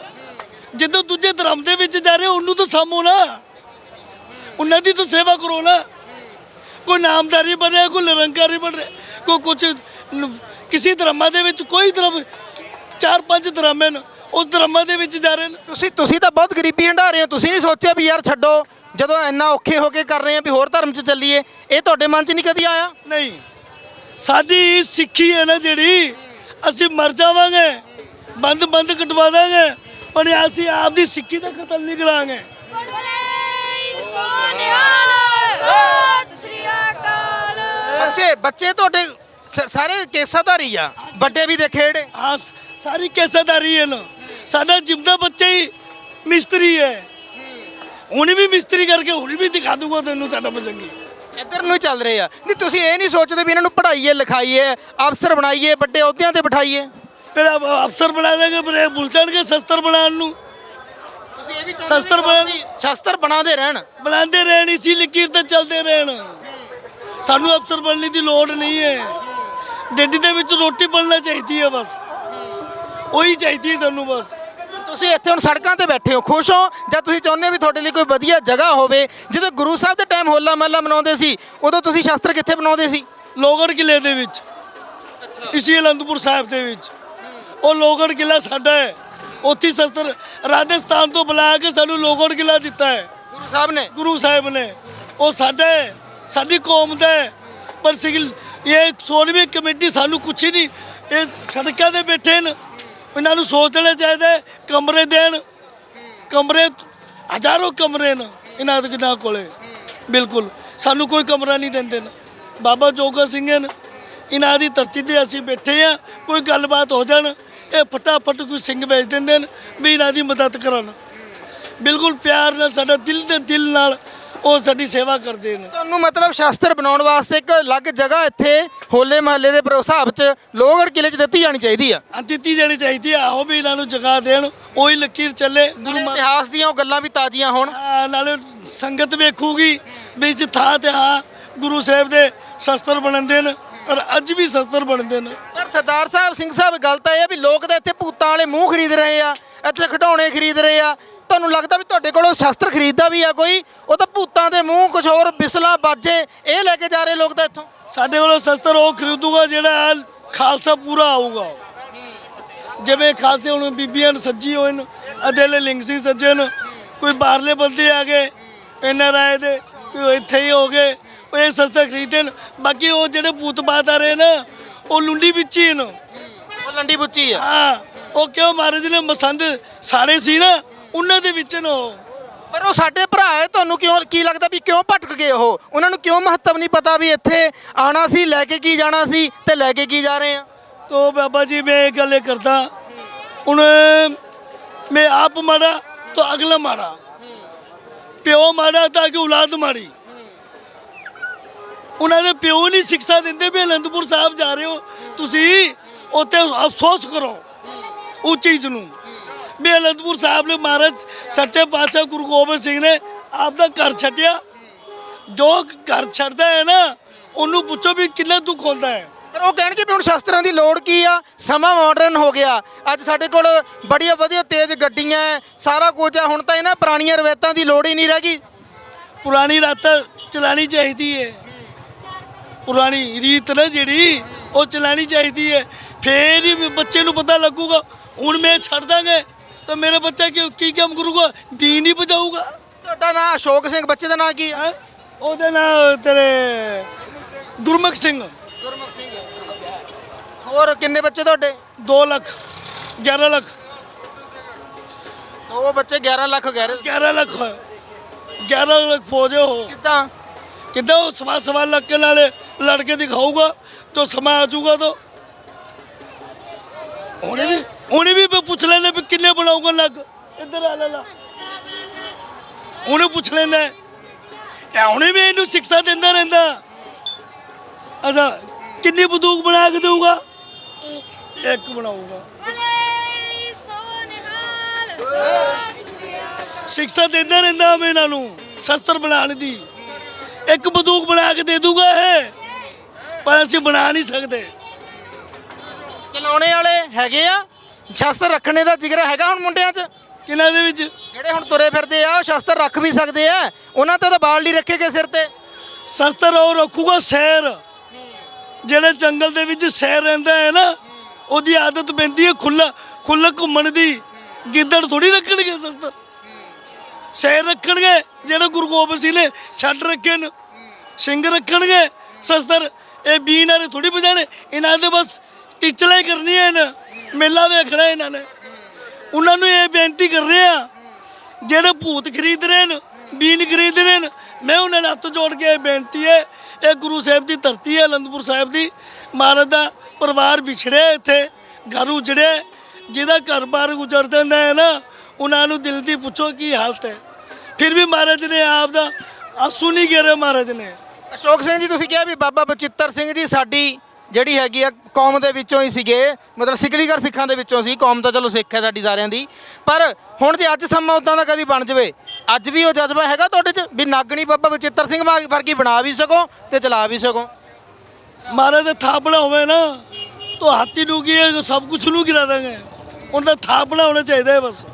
ਜਦੋਂ ਦੂਜੇ ਧਰਮ ਦੇ ਵਿੱਚ ਜਾ ਰਹੇ ਉਹਨੂੰ ਤਾਂ ਸਾਮੋ ਨਾ। ਉਹਨਾਂ ਦੀ ਤਾਂ ਸੇਵਾ ਕਰੋ ਨਾ। ਕੋਈ ਨਾਮਦਾਰੀ ਬਣੇ ਕੋਈ ਨਿਰੰਕਾਰੀ ਬਣੇ ਕੋਈ ਕੁਝ ਕਿਸੇ ਧਰਮਾਂ ਦੇ ਵਿੱਚ ਕੋਈ ਧਰਮ ਚਾਰ ਪੰਜ ਧਰਮ ਹਨ ਉਸ ਧਰਮਾਂ ਦੇ ਵਿੱਚ ਜਾ ਰਹੇ ਨੇ। ਤੁਸੀਂ ਤੁਸੀਂ ਤਾਂ ਬਹੁਤ ਗਰੀਬੀ ਹੰਢਾ ਰਹੇ ਹੋ। ਤੁਸੀਂ ਨਹੀਂ ਸੋਚਿਆ ਵੀ ਯਾਰ ਛੱਡੋ ਜਦੋਂ ਇੰਨਾ ਔਖੇ ਹੋ ਕੇ ਕਰ ਰਹੇ ਆ ਵੀ ਹੋਰ ਧਰਮ 'ਚ ਚੱਲੀਏ ਇਹ ਤੁਹਾਡੇ ਮਨ 'ਚ ਨਹੀਂ ਕਦੀ ਆਇਆ? ਨਹੀਂ। ਸਾਡੀ ਸਿੱਖੀ ਹੈ ਨਾ ਜਿਹੜੀ ਅਸੀਂ ਮਰ ਜਾਵਾਂਗੇ ਬੰਦ ਬੰਦ ਕਟਵਾ ਦਾਂਗੇ ਪਰ ਅਸੀਂ ਆਪਦੀ ਸਿੱਖੀ ਦਾ ਕਤਲ ਨਹੀਂ ਕਰਾਂਗੇ। ਬੱਚੇ ਬੱਚੇ ਤੁਹਾਡੇ ਸ- ਸਾਰੇ ਕੇਸਾਧਾਰੀ ਆ। ਵੱਡੇ ਵੀ ਦੇਖੇ ਜਿਹੜੇ? ਸ- ਸਾਰੀ ਕੇਸਾਦਾਰੀ ਹੈ ਨਾ। ਸਾਡਾ ਜਿੰਦਾ ਬੱਚਾ ਹੀ ਮਿਸਤਰੀ ਹੈ। ਹੁਣ ਵੀ ਮਿਸਤਰੀ ਕਰਕੇ ਹੁਣ ਵੀ ਦਿਖਾ ਦੂੰਗਾ ਤੈਨੂੰ ਸਾਡਾ ਬਜੰਗੀ ਇੱਧਰ ਨੂੰ ਹੀ ਚੱਲ ਰਹੇ ਆ। ਨਹੀਂ ਤੁਸੀਂ ਇਹ ਨਹੀਂ ਸੋਚਦੇ ਵੀ ਇਹਨਾਂ ਨੂੰ ਪੜ੍ਹਾਈਏ ਲਿਖਾਈਏ ਅਫਸਰ ਬਣਾਈਏ ਵੱਡੇ ਅਹੁਦਿਆਂ ਤੇ ਬਿਠਾਈਏ? ਫਿਰ ਅਫਸਰ ਬਣਾ ਦੇਗੇ ਫਿਰ ਇਹ ਭੁੱਲ ਜਾਣਗੇ ਸ਼ਸਤਰ ਬਣਾਉਣ ਨੂੰ। ਇਹ ਵੀ ਸ਼ਸਤਰ ਬਣਾ- ਸ਼ਸਤਰ ਬਣਾਦੇ ਰਹਿਣ। ਬਣਾਉਂਦੇ ਰਹਿਣ ਇਸੀ ਲਕੀਰ ਤੇ ਚੱਲਦੇ ਰਹਿਣ। ਸਾਨੂੰ ਅਫਸਰ ਬਣਨ ਦੀ ਲੋੜ ਨਹੀਂ ਹੈ। ਡੱਡੀ ਦੇ ਵਿੱਚ ਰੋਟੀ ਬਣਨਾ ਚਾਹੀਦੀ ਹੈ ਬਸ। ਉਹੀ ਚਾਹੀਦੀ ਹੈ ਸਾਨੂੰ ਬਸ। ਤੁਸੀਂ ਇੱਥੇ ਹੁਣ ਸੜਕਾਂ ਤੇ ਬੈਠੇ ਹੋ ਖੁਸ਼ ਹੋ? ਜਾਂ ਤੁਸੀਂ ਚਾਹੁੰਦੇ ਹੋ ਵੀ ਤੁਹਾਡੇ ਲਈ ਕੋਈ ਵਧੀਆ ਜਗ੍ਹਾ ਹੋਵੇ? ਜਦੋਂ ਗੁਰੂ ਸਾਹਿਬ ਦੇ ਟਾਈਮ ਹੋਲਾ ਮਹੱਲਾ ਮਨਾਉਂਦੇ ਸੀ ਉਦੋਂ ਤੁਸੀਂ ਸ਼ਸਤਰ ਕਿੱਥੇ ਬਣਾਉਂਦੇ ਸੀ? ਲੋਗੜ ਕਿਲੇ ਦੇ ਵਿੱਚ। ਇਸੀ ਅਨੰਦਪੁਰ ਸਾਹਿਬ ਦੇ ਵਿੱਚ। ਉਹ ਲੋਗੜ ਕਿਲਾ ਸਾਡਾ ਹੈ। ਉੱਥੇ ਸ਼ਸਤਰ ਰਾਜਸਥਾਨ ਤੋਂ ਬੁਲਾ ਕੇ ਸਾਨੂੰ ਲੋਗੜ ਕਿਲਾ ਦਿੱਤਾ ਹੈ। ਗੁਰੂ ਸਾਹਿਬ ਨੇ? ਗੁਰੂ ਸਾਹਿਬ ਨੇ। ਉਹ ਸਾਡਾ ਸਾਡੀ ਕੌਮ ਦਾ ਪਰ ਸਿਗਲ ਇਹ ਸੋਲਵੀਂ ਕਮੇਟੀ ਸਾਨੂੰ ਕੁਛ ਹੀ ਨਹੀਂ ਇਹ ਸੜਕਾਂ ਤੇ ਬੈਠੇ ਨੇ ਇਹਨਾਂ ਨੂੰ ਸੋਚਣਾ ਚਾਹੀਦਾ ਕਮਰੇ ਦੇਣ। ਕਮਰੇ ਹਜ਼ਾਰੋਂ ਕਮਰੇ ਨੇ ਇਹਨਾਂ ਦੇ ਕਿਨਾਂ ਕੋਲੇ। ਬਿਲਕੁਲ ਸਾਨੂੰ ਕੋਈ ਕਮਰਾ ਨਹੀਂ ਦਿੰਦੇ ਨੇ ਬਾਬਾ ਜੋਗਾ ਸਿੰਘ ਨੇ ਇਹਨਾਂ ਦੀ ਧਰਤੀ ਤੇ ਅਸੀਂ ਬੈਠੇ ਆ ਕੋਈ ਗੱਲਬਾਤ ਹੋ ਜਾਣ। ਇਹ ਫਟਾਫਟ ਕੋਈ ਸਿੰਘ ਵੇਚ ਦਿੰਦੇ ਨੇ ਵੀ ਇਹਨਾਂ ਦੀ ਮਦਦ ਕਰਨ। ਬਿਲਕੁਲ ਪਿਆਰ ਨਾਲ ਸਾਡਾ ਦਿਲ ਦੇ ਦਿਲ ਨਾਲ ਉਹ ਸਾਡੀ ਸੇਵਾ ਕਰਦੇ ਨੇ ਤੁਹਾਨੂੰ ਮਤਲਬ ਸ਼ਸਤਰ ਬਣਾਉਣ ਵਾਸਤੇ ਇੱਕ ਅਲੱਗ ਜਗ੍ਹਾ ਇੱਥੇ ਹੋਲੇ ਮਹੱਲੇ ਦੇ ਹਿਸਾਬ 'ਚ ਲੋਹਗੜ੍ਹ ਕਿਲੇ 'ਚ ਦਿੱਤੀ ਜਾਣੀ ਚਾਹੀਦੀ ਆ। ਆ ਦਿੱਤੀ ਜਾਣੀ ਚਾਹੀਦੀ ਆ। ਆਓ ਵੀ ਇਹਨਾਂ ਨੂੰ ਜਗਾ ਦੇਣ ਉਹੀ ਲਕੀਰ ਚੱਲੇ। ਗੁਰੂ ਇਤਿਹਾਸ ਦੀਆਂ ਉਹ ਗੱਲਾਂ ਵੀ ਤਾਜ਼ੀਆਂ ਹੋਣ। ਹਾਂ, ਨਾਲੇ ਸੰਗਤ ਵੇਖੂਗੀ ਵੀ ਇਸ ਥਾਂ ਤੇ ਹਾਂ ਗੁਰੂ ਸਾਹਿਬ ਦੇ ਸ਼ਸਤਰ ਬਣਦੇ ਨੇ ਔਰ ਅੱਜ ਵੀ ਸ਼ਸਤਰ ਬਣਦੇ ਨੇ। ਪਰ ਸਰਦਾਰ ਸਾਹਿਬ ਸਿੰਘ ਸਾਹਿਬ ਗੱਲ ਤਾਂ ਇਹ ਆ ਵੀ ਲੋਕ ਤਾਂ ਇੱਥੇ ਭੂਤਾਂ ਵਾਲੇ ਮੂੰਹ ਖਰੀਦ ਰਹੇ ਆ ਇੱਥੇ ਖਿਡੌਣੇ ਖਰੀਦ ਰਹੇ ਆ। ਤੁਹਾਨੂੰ ਲੱਗਦਾ ਵੀ ਤੁਹਾਡੇ ਕੋਲੋਂ ਸ਼ਸਤਰ ਖਰੀਦਦਾ ਵੀ ਆ ਕੋਈ? ਉਹ ਤਾਂ ਭੂਤਾਂ ਦੇ ਮੂੰਹ ਕੁਝ ਹੋਰ ਬਿਸਲਾ ਬਾਜੇ ਇਹ ਲੈ ਕੇ ਜਾ ਰਹੇ ਲੋਕ ਤਾਂ ਇੱਥੋਂ। ਸਾਡੇ ਕੋਲੋਂ ਸ਼ਸਤਰ ਉਹ ਖਰੀਦੂਗਾ ਜਿਹੜਾ ਖਾਲਸਾ ਪੂਰਾ ਆਊਗਾ। ਜਿਵੇਂ ਖਾਲਸੇ ਹੁਣ ਬੀਬੀਆਂ ਨੂੰ ਸੱਜੀ ਹੋਏ ਨੇ ਅਦੇਲੇ ਲਿੰਗ ਸਿੰਘ ਸੱਜੇ ਨੇ ਕੋਈ ਬਾਹਰਲੇ ਬੰਦੇ ਆ ਗਏ ਇਹਨਾਂ ਰਾਏ ਦੇ ਕੋਈ ਇੱਥੇ ਹੀ ਹੋ ਗਏ। ਇਹ ਸਸਤਾ ਖਰੀਦਣ ਬਾਕੀ ਉਹ ਜਿਹੜੇ ਭੂਤ ਬਾਤ ਆ ਰਹੇ ਨਾ ਉਹ ਲੁੰਡੀ ਵਿੱਚ ਹੀ ਉਹ ਲੰਡੀ ਬੁੱਚੀ ਆ। ਹਾਂ ਉਹ ਕਿਉਂ ਮਹਾਰਾਜ ਨੇ ਮਸੰਦ ਸਾਰੇ ਸੀ ਨਾ ਉਹਨਾਂ ਦੇ ਵਿੱਚ ਨੇ ਉਹ। ਪਰ ਉਹ ਸਾਡੇ ਭਰਾ ਹੈ ਤੁਹਾਨੂੰ ਕਿਉਂ ਕੀ ਲੱਗਦਾ ਵੀ ਕਿਉਂ ਭਟਕ ਗਏ ਉਹ? ਉਹਨਾਂ ਨੂੰ ਕਿਉਂ ਮਹੱਤਵ ਨਹੀਂ ਪਤਾ ਵੀ ਇੱਥੇ ਆਣਾ ਸੀ ਲੈ ਕੇ ਕੀ ਜਾਣਾ ਸੀ ਤੇ ਲੈ ਕੇ ਕੀ ਜਾ ਰਹੇ ਆ? ਤੋ ਬਾਬਾ ਜੀ ਮੈਂ ਇਹ ਗੱਲ ਕਰਦਾ ਹੁਣ ਮੈਂ ਆਪ ਮਾੜਾ ਤਾਂ ਅਗਲਾ ਮਾੜਾ। ਪਿਓ ਮਾੜਾ ਤਾਂ ਕਿ ਔਲਾਦ ਮਾੜੀ। ਉਹਨਾਂ ਦੇ ਪਿਓ ਨਹੀਂ ਸਿੱਖਿਆ ਦਿੰਦੇ ਵੀ ਅਨੰਦਪੁਰ ਸਾਹਿਬ ਜਾ ਰਹੇ ਹੋ। ਤੁਸੀਂ ਉੱਥੇ ਅਫਸੋਸ ਕਰੋ। ਉਹ ਚੀਜ਼ ਨੂੰ। ਵੀ ਅਨੰਦਪੁਰ ਸਾਹਿਬ ਨੇ ਮਹਾਰਾਜ ਸੱਚੇ ਪਾਤਸ਼ਾਹ ਗੁਰੂ ਗੋਬਿੰਦ ਸਿੰਘ ਨੇ ਆਪਦਾ ਘਰ ਛੱਡਿਆ। ਜੋ ਘਰ ਛੱਡਦਾ ਹੈ ਨਾ ਉਹਨੂੰ ਪੁੱਛੋ ਵੀ ਕਿੰਨਾ ਦੁੱਖ ਹੁੰਦਾ ਹੈ। ਪਰ ਉਹ ਕਹਿਣਗੇ ਵੀ ਹੁਣ ਸ਼ਸਤਰਾਂ ਦੀ ਲੋੜ ਕੀ ਆ? ਸਮਾਂ ਮਾਡਰਨ ਹੋ ਗਿਆ। ਅੱਜ ਸਾਡੇ ਕੋਲ ਬੜੀਆਂ ਵਧੀਆ ਤੇਜ਼ ਗੱਡੀਆਂ ਸਾਰਾ ਕੁਝ ਆ। ਹੁਣ ਤਾਂ ਇਹਨਾਂ ਪੁਰਾਣੀਆਂ ਰਵਾਇਤਾਂ ਦੀ ਲੋੜ ਹੀ ਨਹੀਂ ਰਹਿ ਗਈ। ਪੁਰਾਣੀ ਰਾਤ ਚਲਾਣੀ ਚਾਹੀਦੀ ਹੈ ਪੁਰਾਣੀ ਰੀਤ ਨਾ ਜਿਹੜੀ ਉਹ ਚਲਾਣੀ ਚਾਹੀਦੀ ਹੈ। ਫੇਰ ਹੀ ਬੱਚੇ ਨੂੰ ਪਤਾ ਲੱਗੂਗਾ ਹੁਣ ਮੈਂ ਛੱਡ ਦਾਂਗੇ ਤਾਂ ਮੇਰਾ ਬੱਚਾ ਕੀ ਕੀ ਕੰਮ ਕਰੂਗਾ? ਬੀ ਨਹੀਂ ਬਜਾਊਗਾ ਤੁਹਾਡਾ ਨਾਂ ਅਸ਼ੋਕ ਸਿੰਘ ਬੱਚੇ ਦਾ ਨਾਂ ਕੀ ਹੈਂ? ਉਹਦੇ ਨਾਲ ਤੇਰੇ ਗੁਰਮੁਖ ਸਿੰਘ। ਗੁਰਮੁਖ ਸਿੰਘ। ਹੋਰ ਕਿੰਨੇ ਬੱਚੇ ਤੁਹਾਡੇ? 2 ਲੱਖ 11 ਲੱਖ। ਉਹ ਬੱਚੇ 11 ਲੱਖ ਰਹੇ 11 ਲੱਖ। 11 ਲੱਖ ਫੌਜ ਹੋ ਕਿੱਦਾਂ? ਕਿੱਦਾਂ ਉਹ ਸਵਾ ਸਵਾ ਲੱਖ ਕੇ ਨਾਲ ਲੜ ਕੇ ਦਿਖਾਊਗਾ, ਜੋ ਸਮਾਂ ਆ ਜਾਊਗਾ ਤਾਂ। ਉਹਨੇ ਵੀ ਉਹਨੇ ਵੀ ਪੁੱਛ ਲੈਂਦੇ ਵੀ ਕਿੰਨੇ ਬਣਾਊਗਾ ਲੱਗ ਇੱਧਰ ਆ ਲੈ ਲਾ। ਉਹਨੇ ਪੁੱਛ ਲੈਂਦਾ। ਇਹ ਉਹਨੇ ਵੀ ਇਹਨੂੰ ਸਿੱਖਿਆ ਦਿੰਦਾ ਰਹਿੰਦਾ। ਅਸਾ ਕਿੰਨੀ ਬੰਦੂਕ ਬਣਾ ਕੇ ਦੇਊਗਾ? ਇੱਕ ਬਣਾਊਗਾ। ਬੋਲੇ ਸਿੱਖਿਆ ਦਿੰਦਾ ਰਹਿੰਦਾ ਮੈਂ ਇਹਨਾਂ ਨੂੰ, ਸ਼ਸਤਰ ਬਣਾਉਣ ਦੀ। ਇੱਕ ਬੰਦੂਕ ਬਣਾ ਕੇ ਦੇ ਦੂਗਾ ਇਹ। ਪਰ ਅਸੀਂ ਬਣਾ ਨਹੀਂ ਸਕਦੇ। ਚਲਾਉਣੇ ਵਾਲੇ ਹੈਗੇ ਆ ਸ਼ਸਤਰ ਰੱਖਣੇ ਦਾ ਜਿਗਰਾ ਹੈਗਾ ਹੁਣ ਮੁੰਡਿਆਂ 'ਚ? ਕਿਨਾਂ ਦੇ ਵਿੱਚ? ਜਿਹੜੇ ਹੁਣ ਤੁਰੇ ਫਿਰਦੇ ਆ ਉਹ ਸ਼ਸਤਰ ਰੱਖ ਵੀ ਸਕਦੇ ਆ ਉਹਨਾਂ ਤੇ ਤਾਂ ਬਾਲਟੀ ਰੱਖੇਗੇ ਸਿਰ ਤੇ। ਸ਼ਸਤਰ ਉਹ ਰੱਖੂਗਾ ਸ਼ੇਰ ਜਿਹੜੇ ਜੰਗਲ ਦੇ ਵਿੱਚ ਸ਼ੇਰ ਰਹਿੰਦਾ ਹੈ ਨਾ ਉਹਦੀ ਆਦਤ ਪੈਂਦੀ ਹੈ ਖੁੱਲਾ ਖੁੱਲਾ ਘੁੰਮਣ ਦੀ। ਗਿੱਦੜ ਥੋੜੀ ਰੱਖਣਗੇ ਸ਼ਸਤਰ। ਸ਼ੇਰ ਰੱਖਣਗੇ ਜਿਹੜੇ ਗੁਰੂ ਗੋਬਿੰਦ ਸਿੰਘ ਨੇ ਛੱਡ ਰੱਖੇ ਨੇ ਸਿੰਘ ਰੱਖਣਗੇ ਸ਼ਸਤਰ ਇਹ ਬੀਨ ਵਾਲੇ ਥੋੜੀ ਬਜਾਣੇ ਇਹਨਾਂ ਦੇ ਬਸ ਟੀਚਲੇ ਕਰਨੀ ਹੈ ਨਾ ਮੇਲਾ ਵੇਖਣਾ ਇਹਨਾਂ ਨੇ। ਉਹਨਾਂ ਨੂੰ ਇਹ ਬੇਨਤੀ ਕਰ ਰਹੇ ਆ, ਜਿਹੜੇ ਭੂਤ ਖਰੀਦ ਰਹੇ ਨੇ ਬੀਨ ਖਰੀਦ ਰਹੇ ਨੇ ਮੈਂ ਉਹਨਾਂ ਨਾਲ ਹੱਥ ਜੋੜ ਕੇ ਇਹ ਬੇਨਤੀ ਹੈ, ਇਹ ਗੁਰੂ ਸਾਹਿਬ ਦੀ ਧਰਤੀ ਹੈ, ਅਨੰਦਪੁਰ ਸਾਹਿਬ ਦੀ। ਮਹਾਰਾਜ ਦਾ ਪਰਿਵਾਰ ਵਿਛੜਿਆ ਇੱਥੇ, ਘਰ ਉਜੜੇ ਜਿਹਦਾ ਘਰ-ਬਾਰ ਗੁਜ਼ਰ ਜਾਂਦਾ ਹੈ ਨਾ, ਉਹਨਾਂ ਨੂੰ ਦਿਲ ਦੀ ਪੁੱਛੋ ਕੀ ਹਾਲਤ ਹੈ। ਫਿਰ ਵੀ ਮਹਾਰਾਜ ਨੇ ਆਪ ਦਾ ਆਸੂ ਨਹੀਂ ਗਿਰੇ ਮਹਾਰਾਜ ਨੇ। ਅਸ਼ੋਕ ਸਿੰਘ ਜੀ, ਤੁਸੀਂ ਕਿਹਾ ਵੀ ਬਾਬਾ ਬਚਿੱਤਰ ਸਿੰਘ ਜੀ ਸਾਡੀ ਜਿਹੜੀ ਹੈਗੀ ਆ ਕੌਮ ਦੇ ਵਿੱਚੋਂ ਹੀ ਸੀਗੇ, ਮਤਲਬ ਸਿਕਲੀਗਰ ਸਿੱਖਾਂ ਦੇ ਵਿੱਚੋਂ ਸੀ, ਕੌਮ ਤਾਂ ਚਲੋ ਸਿੱਖ ਹੈ ਸਾਡੀ ਸਾਰਿਆਂ ਦੀ। ਪਰ ਹੁਣ ਜੇ ਅੱਜ ਸਮਾਂ ਉਦਾਂ ਦਾ ਕਦੀ ਬਣ ਜਵੇ, ਅੱਜ ਵੀ ਉਹ ਜਜ਼ਬਾ ਹੈਗਾ ਤੁਹਾਡੇ 'ਚ ਵੀ ਨਾਗਣੀ ਬਾਬਾ ਬਚਿੱਤਰ ਸਿੰਘ ਵਾ- ਵਰਗੀ ਬਣਾ ਵੀ ਸਕੋ ਤੇ ਚਲਾ ਵੀ ਸਕੋ? ਮਹਾਰਾਜ ਦਾ ਥਾਪੜਾ ਹੋਵੇ ਨਾ, ਤਾਂ ਹਾਥੀ ਨੂੰ ਕੀ ਹੈ ਸਭ ਕੁਝ ਨੂੰ ਗਿਰਾ ਦਾਂਗੇ। ਉਹਨਾਂ ਦਾ ਥਾਪੜਾ ਹੋਣਾ ਚਾਹੀਦਾ ਹੈ ਬਸ।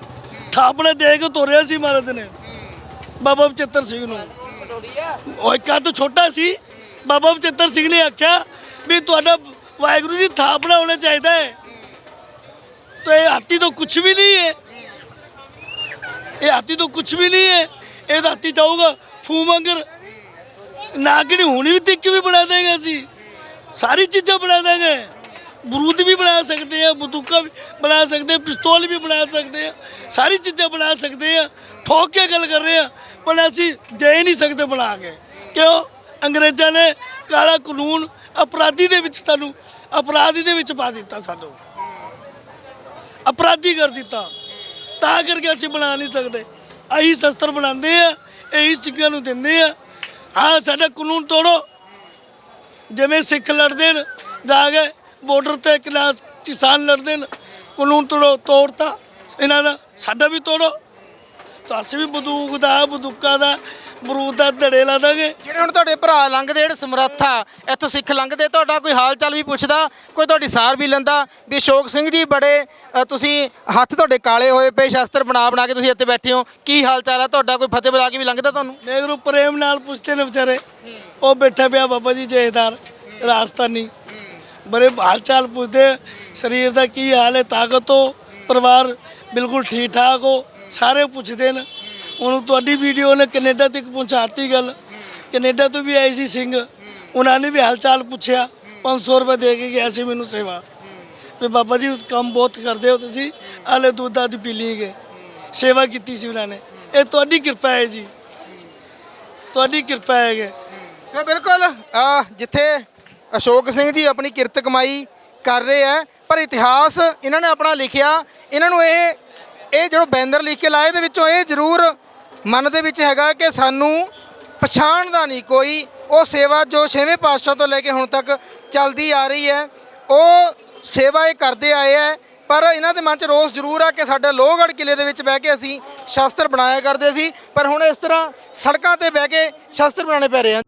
ਥਾਪੜਾ ਦੇ ਕੇ ਤੋਰਿਆ ਸੀ ਮਹਾਰਾਜ ਨੇ, ਬਾਬਾ ਬਚਿੱਤਰ ਸਿੰਘ ਨੂੰ। ਉਹ ਇੱਕ ਤਾਂ ਛੋਟਾ ਸੀ। ਬਾਬਾ ਬਚਿੱਤਰ ਸਿੰਘ ਨੇ ਆਖਿਆ ਵੀ ਤੁਹਾਡਾ ਵਾਹਿਗੁਰੂ ਜੀ ਥਾਪਣਾ ਹੋਣਾ ਚਾਹੀਦਾ ਹੈ। ਤਾਂ ਇਹ ਹਾਥੀ ਤਾਂ ਕੁਝ ਵੀ ਨਹੀਂ ਹੈ। ਇਹ ਹਾਥੀ ਤਾਂ ਕੁਝ ਵੀ ਨਹੀਂ ਹੈ। ਇਹ ਤਾਂ ਹਾਥੀ ਚਾਹੂਗਾ ਫੂ ਮੰਗਰ। ਨਾਗਣੀ ਹੁਣੀ ਵੀ ਤਿੱਕ ਵੀ ਬਣਾ ਦੇਗਾ ਅਸੀਂ। ਸਾਰੀ ਚੀਜ਼ਾਂ ਬਣਾ ਦੇਗੇ। ਬਰੂਦ ਵੀ ਬਣਾ ਸਕਦੇ ਆ, ਬੰਦੂਕਾਂ ਵੀ ਬਣਾ ਸਕਦੇ ਪਿਸਤੌਲ ਵੀ ਬਣਾ ਸਕਦੇ ਆ, ਸਾਰੀ ਚੀਜ਼ਾਂ ਬਣਾ ਸਕਦੇ ਆ। ਠੋਕ ਕੇ ਗੱਲ ਕਰ ਰਹੇ ਆ? ਪਰ ਅਸੀਂ ਦੇ ਹੀ ਨਹੀਂ ਸਕਦੇ ਬਣਾ ਕੇ। ਕਿਉਂ? ਅੰਗਰੇਜ਼ਾਂ ਨੇ ਕਾਲਾ ਕਾਨੂੰਨ ਅਪਰਾਧੀ ਦੇ ਵਿੱਚ ਸਾਨੂੰ, ਅਪਰਾਧੀ ਦੇ ਵਿੱਚ ਪਾ ਦਿੱਤਾ ਸਾਨੂੰ। ਅਪਰਾਧੀ ਕਰ ਦਿੱਤਾ। ਤਾਂ ਕਰਕੇ ਅਸੀਂ ਬਣਾ ਨਹੀਂ ਸਕਦੇ। ਅਸੀਂ ਸ਼ਸਤਰ ਬਣਾਉਂਦੇ ਆ, ਇਹੀ ਸਿੱਖਾਂ ਨੂੰ ਦਿੰਦੇ ਆ। ਹਾਂ, ਸਾਡਾ ਕਾਨੂੰਨ ਤੋੜੋ। ਜਿਵੇਂ ਸਿੱਖ ਲੜਦੇ ਨੇ, ਜਾ ਕੇ ਬਾਰਡਰ ਤੇ ਕਿਲਾਸ ਕਿਸਾਨ ਲੜਦੇ ਨੇ ਕਾਨੂੰਨ ਤੋੜੋ ਤੋੜਤਾ। ਇਹਨਾਂ ਦਾ ਸਾਡਾ ਵੀ ਤੋੜੋ। ਤਾਂ ਅਸੀਂ ਵੀ ਬੰਦੂਕ ਦਾ ਬੰਦੂਕਾਂ ਦਾ ਬਰੂਦ ਦਾ ਧੜੇ ਲਾ ਦਾਂਗੇ। ਜਿਹੜੇ ਹੁਣ ਤੁਹਾਡੇ ਭਰਾ ਲੰਘਦੇ ਜਿਹੜੇ ਸਮਰੱਥ ਆ ਇੱਥੋਂ ਸਿੱਖ ਲੰਘਦੇ ਤੁਹਾਡਾ ਕੋਈ ਹਾਲ ਚਾਲ ਵੀ ਪੁੱਛਦਾ ਕੋਈ ਤੁਹਾਡੀ ਸਾਰ ਵੀ ਲੈਂਦਾ। ਵੀ ਅਸ਼ੋਕ ਸਿੰਘ ਜੀ ਬੜੇ ਅ, ਤੁਸੀਂ ਹੱਥ ਤੁਹਾਡੇ ਕਾਲੇ ਹੋਏ ਪਏ ਸ਼ਸਤਰ ਬਣਾ ਬਣਾ ਕੇ ਤੁਸੀਂ ਇੱਥੇ ਬੈਠੇ ਹੋ। ਕੀ ਹਾਲ ਚਾਲ ਆ? ਤੁਹਾਡਾ ਕੋਈ ਫਤਿਹ ਬੁਲਾ ਕੇ ਵੀ ਲੰਘਦਾ ਤੁਹਾਨੂੰ? ਮੇਗਰੂ ਪ੍ਰੇਮ ਨਾਲ ਪੁੱਛਦੇ ਨੇ ਵਿਚਾਰੇ। ਉਹ ਬੈਠਾ ਪਿਆ ਬਾਬਾ ਜੀ ਜੇਦਾਰ ਰਾਜਸਥਾਨੀ ਬੜੇ ਹਾਲ ਚਾਲ ਪੁੱਛਦੇ ਸਰੀਰ ਦਾ ਕੀ ਹਾਲ ਹੈ? ਤਾਕਤ ਹੋ ਪਰਿਵਾਰ ਬਿਲਕੁਲ ਠੀਕ ਠਾਕ ਹੋ। ਸਾਰੇ ਪੁੱਛਦੇ ਨੇ। ਉਹਨੂੰ ਤੁਹਾਡੀ ਵੀਡੀਓ ਨੇ ਕੈਨੇਡਾ ਤੱਕ ਪਹੁੰਚਾਤੀ ਗੱਲ। ਕੈਨੇਡਾ ਤੋਂ ਵੀ ਆਈ ਸੀ ਸਿੰਘ। ਉਹਨਾਂ ਨੇ ਵੀ ਹਾਲ ਚਾਲ ਪੁੱਛਿਆ 500 ਰੁਪਏ ਦੇ ਕੇ ਗਿਆ ਸੀ ਮੈਨੂੰ ਸੇਵਾ। ਵੀ ਬਾਬਾ ਜੀ, ਕੰਮ ਬਹੁਤ ਕਰਦੇ ਹੋ ਤੁਸੀਂ। ਆਲੇ ਦੁੱਧ ਆਦਿ ਪੀ ਲਈ ਗਏ ਸੇਵਾ ਕੀਤੀ ਸੀ ਉਹਨਾਂ ਨੇ। ਇਹ ਤੁਹਾਡੀ ਕਿਰਪਾ ਹੈ ਜੀ। ਤੁਹਾਡੀ ਕਿਰਪਾ ਹੈਗੇ। ਸੋ ਬਿਲਕੁਲ। ਜਿੱਥੇ ਅਸ਼ੋਕ ਸਿੰਘ ਜੀ ਆਪਣੀ ਕਿਰਤ ਕਮਾਈ ਕਰ ਰਹੇ ਆ, ਪਰ ਇਤਿਹਾਸ ਇਹਨਾਂ ਨੇ ਆਪਣਾ ਲਿਖਿਆ, ਇਹਨਾਂ ਨੂੰ ਇਹ ਇਹ ਜਿਹੜਾ ਬੈਨਰ ਲਿਖ ਕੇ ਲਾਏ ਦੇ ਵਿੱਚੋਂ ਇਹ ਜ਼ਰੂਰ ਮਨ ਦੇ ਵਿੱਚ ਹੈਗਾ ਕਿ ਸਾਨੂੰ ਪਛਾਣਦਾ ਨਹੀਂ ਕੋਈ, ਉਹ ਸੇਵਾ ਜੋ ਛੇਵੇਂ ਪਾਤਸ਼ਾਹ ਤੋਂ ਲੈ ਕੇ ਹੁਣ ਤੱਕ ਚੱਲਦੀ ਆ ਰਹੀ ਹੈ, ਉਹ ਸੇਵਾ ਇਹ ਕਰਦੇ ਆਏ ਹੈ, ਪਰ ਇਹਨਾਂ ਦੇ ਮਨ 'ਚ ਰੋਸ ਜ਼ਰੂਰ ਆ ਕਿ ਸਾਡੇ ਲੋਹਗੜ੍ਹ ਕਿਲੇ ਦੇ ਵਿੱਚ ਬਹਿ ਕੇ ਅਸੀਂ ਸ਼ਾਸਤਰ ਬਣਾਇਆ ਕਰਦੇ ਸੀ, ਪਰ ਹੁਣ ਇਸ ਤਰ੍ਹਾਂ ਸੜਕਾਂ ਤੇ ਬਹਿ ਕੇ ਸ਼ਾਸਤਰ ਬਣਾਉਣੇ ਪੈ ਰਹੇ ਹਨ।